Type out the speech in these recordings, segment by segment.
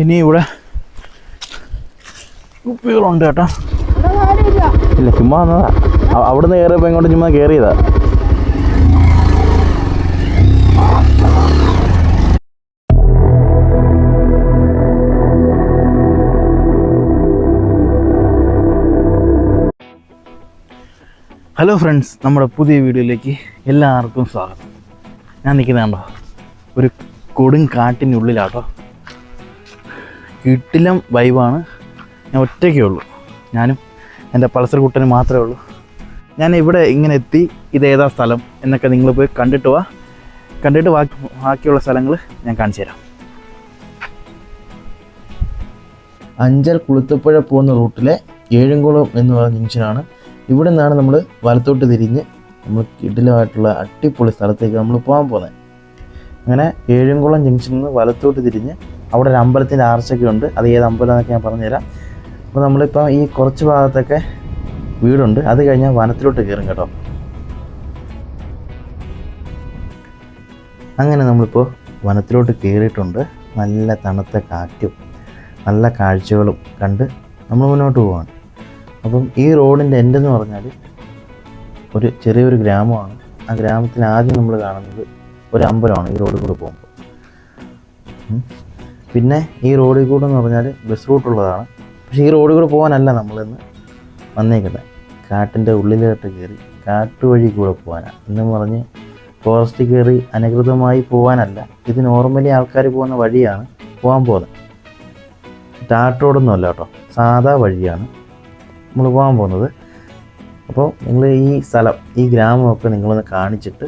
ഇനി ഇവിടെ കുപ്പികളുണ്ട് കേട്ടോ. ഇല്ല ചുമ്മാ വന്നതാ. അവിടുന്ന് കയറിയപ്പോൾ ഇങ്ങോട്ട് ചുമ്മാ കയറിയതാ ഹലോ ഫ്രണ്ട്സ് നമ്മുടെ പുതിയ വീഡിയോയിലേക്ക് എല്ലാവർക്കും സ്വാഗതം. ഞാൻ നിൽക്കുന്നതാണ്ടോ? ഒരു കൊടും കാട്ടിനുള്ളിലാട്ടോ കിട്ടിലം വൈബാണ് ഞാൻ ഒറ്റയ്ക്കേ ഉള്ളൂ. ഞാനും എന്റെ പൾസർ കുട്ടനും മാത്രമേ ഉള്ളൂ. ഞാൻ ഇവിടെ ഇങ്ങനെ എത്തി ഇതേതാ സ്ഥലം എന്നൊക്കെ നിങ്ങൾ പോയി കണ്ടിട്ട് വാ. കണ്ടിട്ട് ബാക്കി ബാക്കിയുള്ള സ്ഥലങ്ങൾ ഞാൻ കാണിച്ചു തരാം. അഞ്ചൽ കുളുത്തപ്പുഴ പോകുന്ന റൂട്ടിലെ ഏഴുംകുളം എന്ന് പറഞ്ഞ ജംഗ്ഷനാണ്. ഇവിടെ നിന്നാണ് നമ്മൾ വലത്തോട്ട് തിരിഞ്ഞ് നമ്മൾ കിടിലമായിട്ടുള്ള അടിപൊളി സ്ഥലത്തേക്ക് നമ്മൾ പോകാൻ പോകുന്നത്. അങ്ങനെ ഏഴുംകുളം ജംഗ്ഷനിൽ നിന്ന് വലത്തോട്ട് തിരിഞ്ഞ് അവിടെ ഒരു അമ്പലത്തിന്റെ ആർച്ചൊക്കെ ഉണ്ട്. അത് ഏത് അമ്പലം എന്നൊക്കെ ഞാൻ പറഞ്ഞുതരാം. അപ്പോൾ നമ്മളിപ്പോൾ ഈ കുറച്ച് ഭാഗത്തൊക്കെ വീടുണ്ട്. അത് കഴിഞ്ഞാൽ വനത്തിലോട്ട് കയറും കേട്ടോ. അങ്ങനെ നമ്മളിപ്പോൾ വനത്തിലോട്ട് കയറിയിട്ടുണ്ട്. നല്ല തണുത്ത കാറ്റും നല്ല കാഴ്ചകളും കണ്ട് നമ്മൾ മുന്നോട്ട് പോവാണ്. അപ്പം ഈ റോഡിന്റെ എൻഡെന്ന് പറഞ്ഞാൽ ഒരു ചെറിയൊരു ഗ്രാമമാണ്. ആ ഗ്രാമത്തിൽ ആദ്യം നമ്മൾ കാണുന്നത് ഒരു അമ്പലമാണ് ഈ റോഡിൽ കൂടെ പോകുമ്പോൾ. പിന്നെ ഈ റോഡിൽ കൂടെ എന്ന് പറഞ്ഞാൽ ബസ് റൂട്ടുള്ളതാണ് പക്ഷേ ഈ റോഡിൽ കൂടെ പോകാനല്ല നമ്മളിന്ന് വന്നേക്കുന്നത്. കാട്ടിന്റെ ഉള്ളിലോട്ട് കയറി കാട്ടുവഴി കൂടെ പോകാനാണ്. എന്നും പറഞ്ഞ് ഫോറസ്റ്റ് കയറി അനധികൃതമായി പോകാനല്ല. ഇത് നോർമലി ആൾക്കാർ പോകുന്ന വഴിയാണ് പോകാൻ പോകുന്നത്. ടാട്ടോടൊന്നും അല്ല കേട്ടോ. സാധാ വഴിയാണ് നമ്മൾ പോകാൻ പോകുന്നത്. അപ്പോൾ നിങ്ങൾ ഈ സ്ഥലം ഈ ഗ്രാമമൊക്കെ നിങ്ങളൊന്ന് കാണിച്ചിട്ട്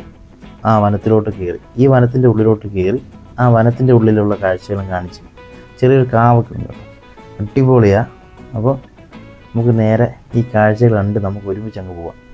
ആ വനത്തിലോട്ട് കയറി ഈ വനത്തിന്റെ ഉള്ളിലോട്ട് കയറി ആ വനത്തിന്റെ ഉള്ളിലുള്ള കാഴ്ചകളും കാണിച്ച്. ചെറിയൊരു കാവൊക്കെ ഉണ്ട്. അടിപൊളിയാണ് അപ്പോൾ നമുക്ക് നേരെ ഈ കാഴ്ചകൾ കണ്ട് നമുക്ക് ഒരുമിച്ച് അങ്ങ് പോവാം.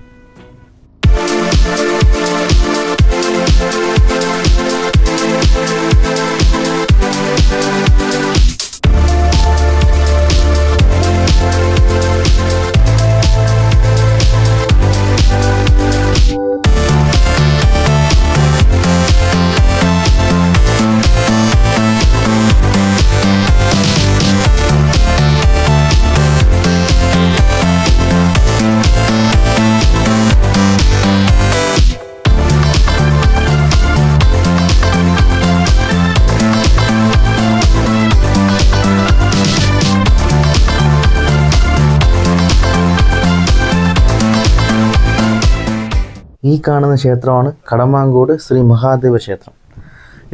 കാണുന്ന ക്ഷേത്രമാണ് കടമാങ്കോട് ശ്രീ മഹാദേവ ക്ഷേത്രം.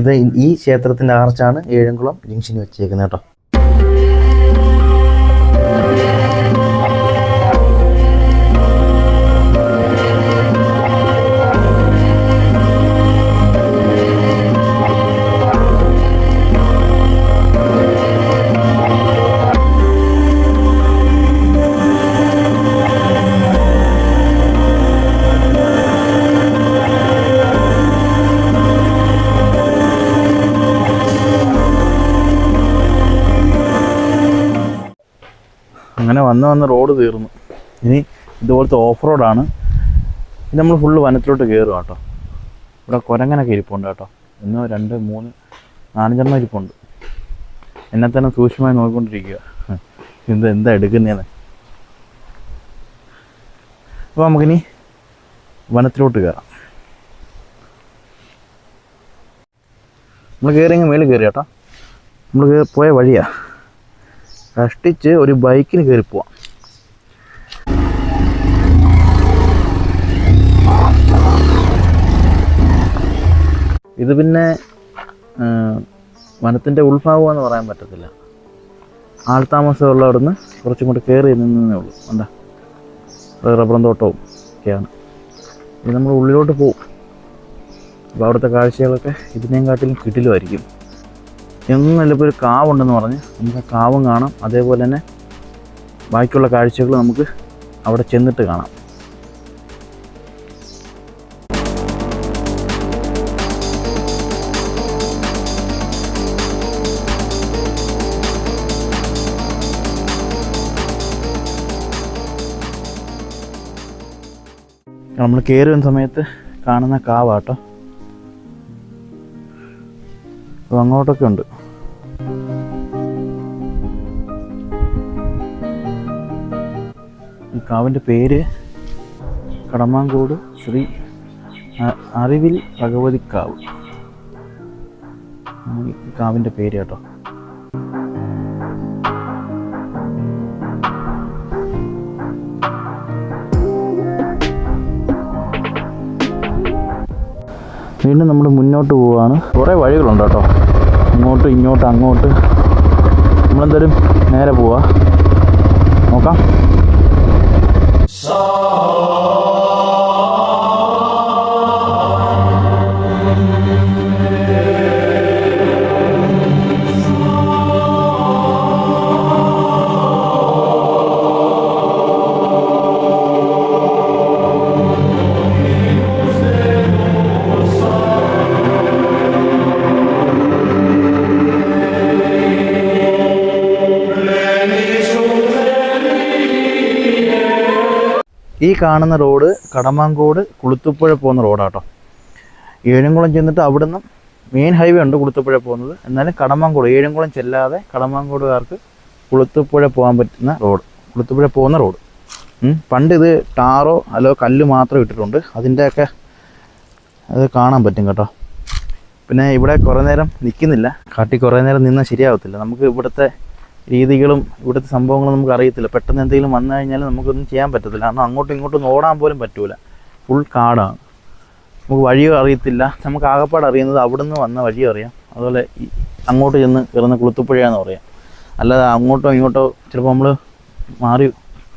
ഇത് ഈ ക്ഷേത്രത്തിന്റെ ആർച്ചാണ് ഏഴംകുളം ജംഗ്ഷനിൽ വെച്ചേക്കുന്നത് കേട്ടോ. അങ്ങനെ വന്ന് വന്ന് റോഡ് തീർന്നു. ഇനി ഇതുപോലത്തെ ഓഫ് റോഡാണ് ഇത് നമ്മൾ ഫുള്ള് വനത്തിലോട്ട് കയറുക കേട്ടോ. ഇവിടെ കുരങ്ങനൊക്കെ ഇരിപ്പുണ്ട് കേട്ടോ. ഒന്നോ രണ്ട് മൂന്ന് നാലഞ്ചെണ്ണം ഇരിപ്പുണ്ട്. എന്നെ തന്നെ സൂക്ഷ്മമായി നോക്കിക്കൊണ്ടിരിക്കുക. ഇത് എന്താ എടുക്കുന്നതെന്ന് അപ്പോൾ നമുക്കിനി വനത്തിലോട്ട് കയറാം നമ്മൾ കയറിയെങ്കിൽ മേളിൽ കയറി കേട്ടോ നമ്മൾ പോയ വഴിയാ. കഷ്ടിച്ച് ഒരു ബൈക്കിന് കയറി പോവാം. ഇത് പിന്നെ വനത്തിന്റെ ഉൾഭാഗമെന്ന് പറയാൻ പറ്റത്തില്ല. ആൾത്താമസമുള്ള അവിടുന്ന് കുറച്ചും കൂടി കയറി നിന്നേ ഉള്ളൂ. എന്താ റബ്ബറും തോട്ടവും ഒക്കെയാണ്. ഇത് നമ്മൾ ഉള്ളിലോട്ട് പോവും. അപ്പോൾ അവിടുത്തെ കാഴ്ചകളൊക്കെ ഇതിനേയും കാട്ടിലും കിട്ടിലുമായിരിക്കും ഇപ്പോൾ ഒരു കാവുണ്ടെന്ന് പറഞ്ഞ് നമുക്ക് ആ കാവും കാണാം. അതേപോലെ തന്നെ ബാക്കിയുള്ള കാഴ്ചകൾ നമുക്ക് അവിടെ ചെന്നിട്ട് കാണാം. നമ്മൾ കയറുന്ന സമയത്ത് കാണുന്ന കാവാട്ടോ അപ്പോൾ അങ്ങോട്ടൊക്കെ ഉണ്ട്. ഈ കാവിന്റെ പേര് കടമാങ്കോട് ശ്രീ അറിവിൽ ഭഗവതിക്കാവ് കാവിന്റെ പേര് കേട്ടോ. വീണ്ടും നമ്മൾ മുന്നോട്ട് പോവുകയാണ് കുറേ വഴികളുണ്ട് കേട്ടോ. ഇങ്ങോട്ട് ഇങ്ങോട്ട് അങ്ങോട്ട്. നമ്മളെന്തായാലും നേരെ പോവാ. നോക്കാം. ഈ കാണുന്ന റോഡ് കടമാങ്കോട് കുളുത്തുപ്പുഴ പോകുന്ന റോഡാട്ടോ. ഏഴംകുളം ചെന്നിട്ട് അവിടുന്ന് മെയിൻ ഹൈവേ ഉണ്ട് കുളുത്തുപ്പുഴ പോകുന്നത്. എന്നാലും കടമാങ്കോട് ഏഴംകുളം ചെല്ലാതെ കടമാങ്കോടുകാർക്ക് കുളുത്തുപ്പുഴ പോകാൻ പറ്റുന്ന റോഡ് കുളുത്തുപ്പുഴ പോകുന്ന റോഡ്. പണ്ട് ഇത് ടാറോ അല്ലോ കല്ല് മാത്രം ഇട്ടിട്ടുണ്ട്. അതിന്റെയൊക്കെ അത് കാണാൻ പറ്റും കേട്ടോ. പിന്നെ ഇവിടെ കുറേ നേരം നിൽക്കുന്നില്ല. കാട്ടി കുറേ നേരം നിന്നാൽ ശരിയാവത്തില്ല. നമുക്ക് ഇവിടുത്തെ രീതികളും ഇവിടുത്തെ സംഭവങ്ങളും നമുക്ക് അറിയത്തില്ല. പെട്ടെന്ന് എന്തെങ്കിലും വന്നു കഴിഞ്ഞാൽ നമുക്കൊന്നും ചെയ്യാൻ പറ്റത്തില്ല. കാരണം അങ്ങോട്ടും ഇങ്ങോട്ടും ഓടാൻ പോലും പറ്റൂല. ഫുൾ കാടാണ്. നമുക്ക് വഴിയും അറിയത്തില്ല. നമുക്ക് ആകപ്പാട് അറിയുന്നത് അവിടുന്ന് വന്ന വഴിയും അറിയാം. അതുപോലെ അങ്ങോട്ട് ചെന്ന് കയറുന്ന കുളുത്തുപ്പുഴയാണെന്ന് പറയാം. അല്ലാതെ അങ്ങോട്ടോ ഇങ്ങോട്ടോ ചിലപ്പോൾ നമ്മൾ മാറി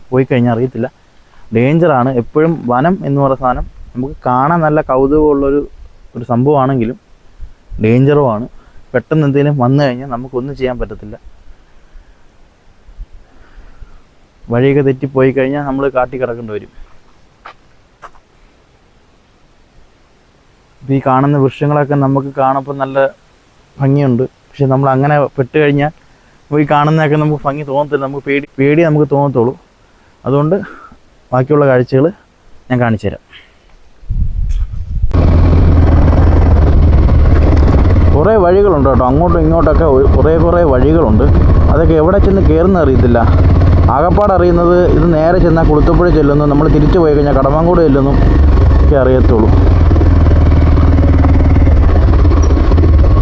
പോയി കഴിഞ്ഞാൽ അറിയത്തില്ല. ഡേഞ്ചറാണ്. എപ്പോഴും വനം എന്ന് പറയുന്ന സാധനം നമുക്ക് കാണാൻ നല്ല കൗതുകമുള്ളൊരു ഒരു സംഭവമാണെങ്കിലും ഡേഞ്ചറുമാണ്. പെട്ടെന്ന് എന്തെങ്കിലും വന്നു കഴിഞ്ഞാൽ നമുക്കൊന്നും ചെയ്യാൻ പറ്റത്തില്ല. വഴിയൊക്കെ തെറ്റിപ്പോയി കഴിഞ്ഞാൽ നമ്മൾ കാട്ടി കിടക്കേണ്ടി വരും. ഈ കാണുന്ന വൃക്ഷങ്ങളൊക്കെ നമുക്ക് കാണുമ്പോൾ നല്ല ഭംഗിയുണ്ട്. പക്ഷെ നമ്മൾ അങ്ങനെ പെട്ട് കഴിഞ്ഞാൽ ഈ കാണുന്നതൊക്കെ നമുക്ക് ഭംഗി തോന്നത്തില്ല. നമുക്ക് പേടി പേടി നമുക്ക് തോന്നത്തുള്ളൂ. അതുകൊണ്ട് ബാക്കിയുള്ള കാഴ്ചകൾ ഞാൻ കാണിച്ചു തരാം. കുറേ വഴികളുണ്ട് കേട്ടോ. അങ്ങോട്ടും ഇങ്ങോട്ടൊക്കെ കുറേ കുറേ വഴികളുണ്ട്. അതൊക്കെ എവിടെ ചെന്ന് കയറുന്ന അറിയത്തില്ല. ആകപ്പാട് അറിയുന്നത് ഇത് നേരെ ചെന്നാൽ കുളുത്തപ്പുഴ ചെല്ലുന്നു. നമ്മൾ തിരിച്ചു പോയി കഴിഞ്ഞാൽ കടമാങ്കോട് ചെല്ലുന്നു. ഒക്കെ അറിയത്തുള്ളൂ.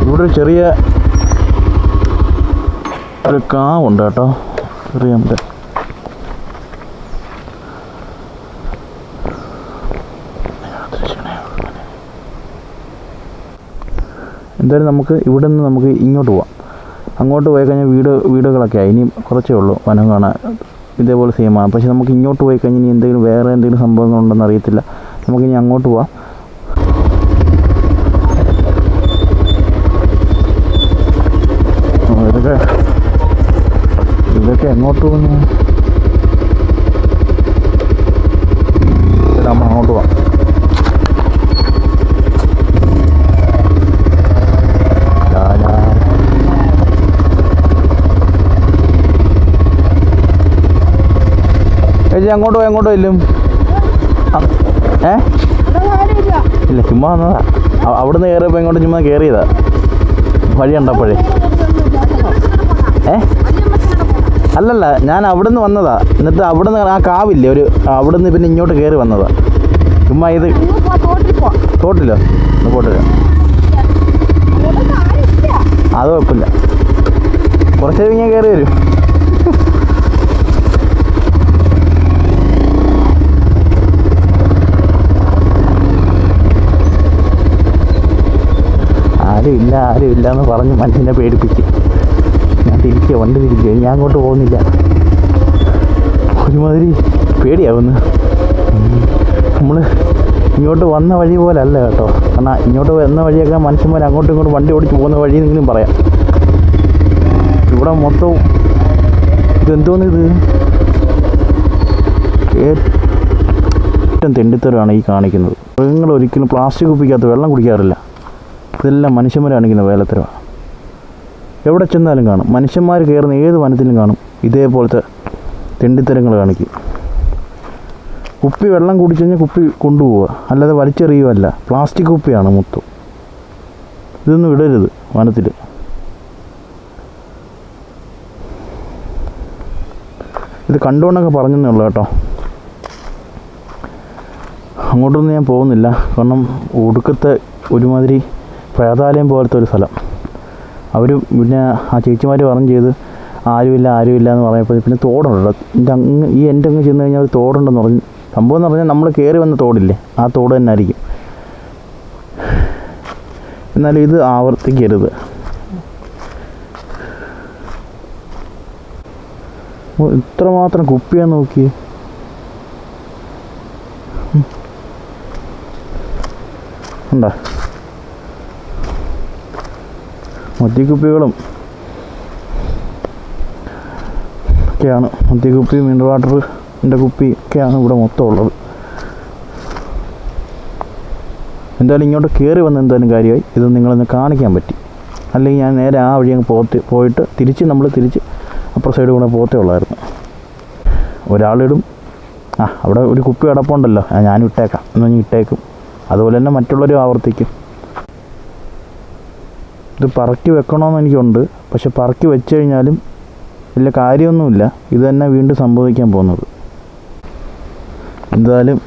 ഇവിടെ ഒരു ചെറിയ ഒരു കാവുണ്ട് കേട്ടോ. ചെറിയ എന്തായാലും നമുക്ക് ഇവിടെ നിന്ന് നമുക്ക് ഇങ്ങോട്ട് പോവാം. അങ്ങോട്ട് പോയി കഴിഞ്ഞാൽ വീട് വീടുകളൊക്കെ ആയി. ഇനി കുറച്ചേ ഉള്ളൂ വനം കാണാൻ. ഇതേപോലെ സെയിമാണ് പക്ഷേ നമുക്ക് ഇങ്ങോട്ട് പോയി കഴിഞ്ഞാൽ ഇനി എന്തെങ്കിലും വേറെ എന്തെങ്കിലും സംഭവങ്ങളുണ്ടെന്ന് അറിയത്തില്ല. നമുക്കിനി അങ്ങോട്ട് പോവാം. ഇതൊക്കെ ഇതൊക്കെ എങ്ങോട്ട് പോകുന്നു ഇത് നമ്മൾ അങ്ങോട്ട് പോവാം ലാ, ലാ. ചേച്ചി അങ്ങോട്ട് പോയി അങ്ങോട്ട് ഇല്ലും ഏ? ഇല്ല ചുമ്മാ വന്നതാ. അവിടുന്ന് കയറിയപ്പോൾ ഇങ്ങോട്ട് ചുമ്മാ കയറിയതാ വഴി കണ്ടപ്പോഴേ. ഏ? അല്ലല്ല ഞാൻ അവിടുന്ന് വന്നതാ. എന്നിട്ട് അവിടുന്ന് ആ കാവില്ലേ ഒരു അവിടുന്ന് പിന്നെ ഇങ്ങോട്ട് കയറി വന്നതാ. ചുമ്മാ ഇത് തോട്ടില്ലോ ഒന്ന് പോട്ടില്ല അത് കുഴപ്പമില്ല. കുറച്ച് കഴിഞ്ഞാൽ കയറി വരും ആരും ഇല്ല ഇല്ല എന്ന് പറഞ്ഞ് മനുഷ്യനെ പേടിപ്പിച്ച്. ഞാൻ തിരിക്കുക വണ്ടി തിരിക്കുക ഞാൻ അങ്ങോട്ട് പോകുന്നില്ല. ഒരുമാതിരി പേടിയാവുന്നു. നമ്മൾ ഇങ്ങോട്ട് വന്ന വഴി പോലെ അല്ല കേട്ടോ. കാരണം ഇങ്ങോട്ട് വന്ന വഴിയൊക്കെ മനുഷ്യന്മാർ അങ്ങോട്ടും ഇങ്ങോട്ടും വണ്ടി ഓടിച്ച് പോകുന്ന വഴി എന്നെങ്കിലും പറയാം. ഇവിടെ മൊത്തവും ഇതെന്തോന്ന് ഇത്? ഏറ്റവും തെണ്ടിത്തരമാണ് ഈ കാണിക്കുന്നത്. മൃഗങ്ങൾ ഒരിക്കലും പ്ലാസ്റ്റിക് കുപ്പിക്കകത്ത് വെള്ളം കുടിക്കാറില്ല. ഇതെല്ലാം മനുഷ്യന്മാർ കാണിക്കുന്ന എവിടെ ചെന്നാലും കാണും. മനുഷ്യന്മാർ കയറുന്ന ഏത് വനത്തിലും കാണും. ഇതേപോലത്തെ തെണ്ടിത്തരങ്ങൾ കാണിക്കും. കുപ്പി വെള്ളം കുടിച്ചു കഴിഞ്ഞാൽ കുപ്പി കൊണ്ടുപോവുക. അല്ലാതെ വലിച്ചെറിയുകയല്ല. പ്ലാസ്റ്റിക് കുപ്പിയാണ് മൊത്തം. ഇതൊന്നും ഇടരുത് വനത്തിൽ ഇത് കണ്ടുകൊണ്ടൊക്കെ പറഞ്ഞതേ ഉള്ളൂ കേട്ടോ. അങ്ങോട്ടൊന്നും ഞാൻ പോകുന്നില്ല. കാരണം ഒടുക്കത്തെ ഒരുമാതിരി പ്രേതാലയം പോലത്തെ ഒരു സ്ഥലം. അവർ പിന്നെ ആ ചേച്ചിമാർ പറഞ്ഞു ചെയ്ത് ആരുമില്ല ആരുമില്ല എന്ന് പറഞ്ഞപ്പോൾ പിന്നെ തോടുണ്ട്. എന്റെ അങ്ങ് ഈ എന്റെ അങ്ങ് ചെന്ന് കഴിഞ്ഞാൽ ഒരു തോടുണ്ടെന്ന് പറഞ്ഞു സംഭവം എന്ന് പറഞ്ഞാൽ നമ്മൾ കയറി വന്ന തോടില്ലേ ആ തോട് തന്നെ ആയിരിക്കും. എന്നാലും ഇത് ആവർത്തിക്കരുത്. ഇത്രമാത്രം കുപ്പിയാ നോക്കി ഉണ്ടോ? മദ്യക്കുപ്പികളും ഒക്കെയാണ്. മദ്യക്കുപ്പി മിനറൽ വാട്ടറിന്റെ കുപ്പി ഒക്കെയാണ് ഇവിടെ മൊത്തം ഉള്ളത്. എന്തായാലും ഇങ്ങോട്ട് കയറി വന്ന് എന്തായാലും കാര്യമായി. ഇത് നിങ്ങളൊന്ന് കാണിക്കാൻ പറ്റി. അല്ലെങ്കിൽ ഞാൻ നേരെ ആ വഴി അങ്ങ് പോത്ത് പോയിട്ട് തിരിച്ച് നമ്മൾ തിരിച്ച് അപ്പുറ സൈഡ് കൂടെ പോത്തേ ഉള്ളായിരുന്നു. ഒരാളിടും ആ അവിടെ ഒരു കുപ്പി കിടപ്പുണ്ടല്ലോ. ഞാൻ ഇട്ടേക്കാം. എന്ന് ഇട്ടേക്കും. അതുപോലെ തന്നെ മറ്റുള്ളവരും ആവർത്തിക്കും. ഇത് പറക്കി വെക്കണമെന്ന് എനിക്കുണ്ട്. പക്ഷെ പറക്കി വെച്ച് കഴിഞ്ഞാലും വലിയ കാര്യമൊന്നുമില്ല. ഇത് തന്നെ വീണ്ടും സംഭവിക്കാൻ പോകുന്നത്. എന്തായാലും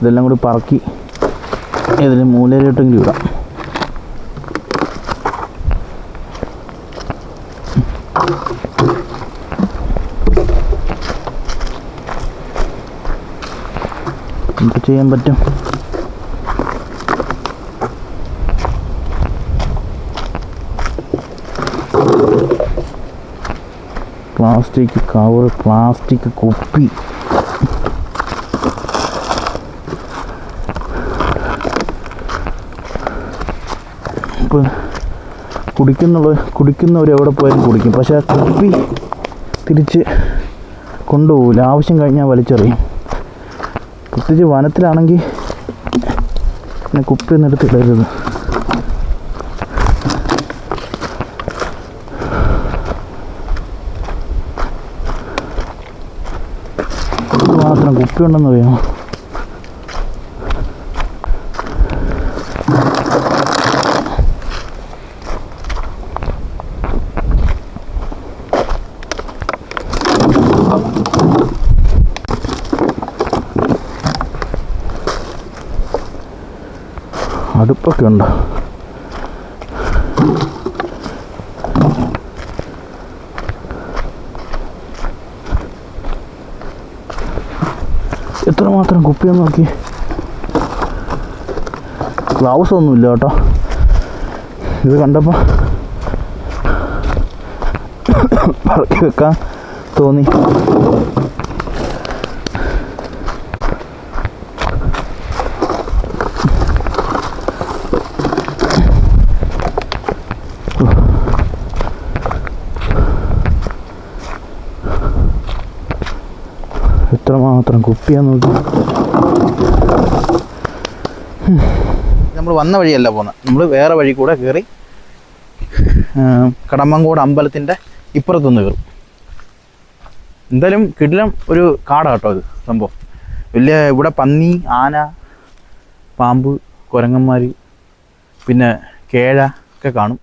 ഇതെല്ലാം കൂടി പറക്കി ഇതിൽ മൂലയിലോട്ടെങ്കിലും ഇടാം. എന്ത് ചെയ്യാൻ പറ്റും. പ്ലാസ്റ്റിക് കവർ പ്ലാസ്റ്റിക് കുപ്പി ഇപ്പം കുടിക്കുന്നുള്ള കുടിക്കുന്നവർ എവിടെ പോയാലും കുടിക്കും. പക്ഷേ ആ കുപ്പി തിരിച്ച് കൊണ്ടുപോകില്ല ആവശ്യം കഴിഞ്ഞാൽ വലിച്ചെറിയും. പ്രത്യേകിച്ച് വനത്തിലാണെങ്കിൽ പിന്നെ കുപ്പി ഒന്നും എടുത്തിടരുത്. മാത്രം കുപ്പി ഉണ്ടെന്ന് അറിയാമോ അടുപ്പൊക്കെ ഉണ്ടോ? എത്രമാത്രം കുപ്പിയെന്ന് നോക്കി. ഗ്ലൗസ് ഒന്നുമില്ല കേട്ടോ. ഇത് കണ്ടപ്പോൾ പറക്കി വെക്കാൻ തോന്നി. എത്രമാത്രം കുപ്പിയാ നോക്കി. നമ്മൾ വന്ന വഴിയല്ല പോകുന്നത് നമ്മൾ വേറെ വഴി കൂടെ കയറി കടമ്പങ്കോട് അമ്പലത്തിന്റെ ഇപ്പുറത്തുനിന്ന് കയറും എന്തായാലും കിടിലം ഒരു കാടാണ് കേട്ടോ ഇത് സംഭവം. വലിയ ഇവിടെ പന്നി ആന പാമ്പ് കുരങ്ങന്മാർ പിന്നെ കേഴ ഒക്കെ കാണും.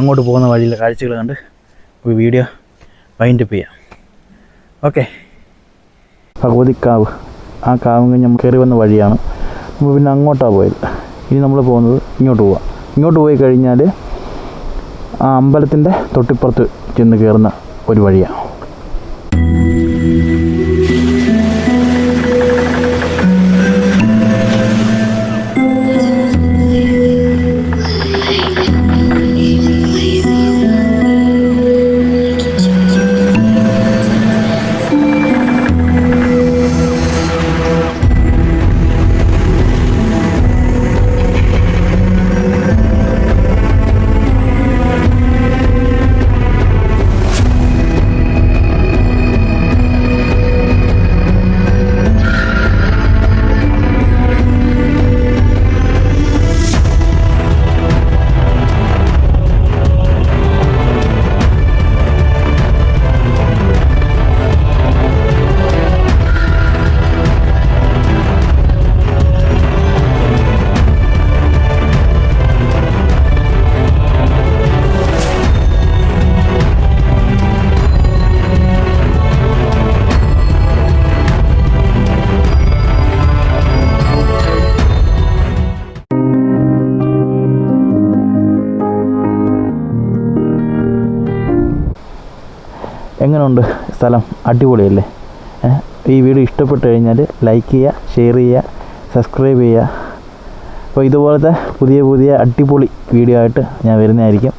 അങ്ങോട്ട് പോകുന്ന വഴിയിലെ കാഴ്ചകൾ കണ്ട് ഒരു വീഡിയോ വൈൻഡപ്പ് ചെയ്യാം. ഓക്കെ ഭഗവതിക്കാവ്. ആ കാവ് കഴിഞ്ഞ് നമ്മൾ കയറി വന്ന വഴിയാണ്. നമ്മൾ പിന്നെ അങ്ങോട്ടാണ് പോയത്. ഇനി നമ്മൾ പോകുന്നത് ഇങ്ങോട്ട് പോവാം. ഇങ്ങോട്ട് പോയി കഴിഞ്ഞാൽ ആ അമ്പലത്തിന്റെ തൊട്ടിപ്പുറത്ത് ചെന്ന് കയറുന്ന ഒരു വഴിയാണ് എങ്ങനെയുണ്ട് സ്ഥലം? അടിപൊളിയല്ലേ? ഈ വീഡിയോ ഇഷ്ടപ്പെട്ട് കഴിഞ്ഞാൽ ലൈക്ക് ചെയ്യുക ഷെയർ ചെയ്യുക സബ്സ്ക്രൈബ് ചെയ്യുക. അപ്പോൾ ഇതുപോലത്തെ പുതിയ പുതിയ അടിപൊളി വീഡിയോ ആയിട്ട് ഞാൻ വരുന്നതായിരിക്കും.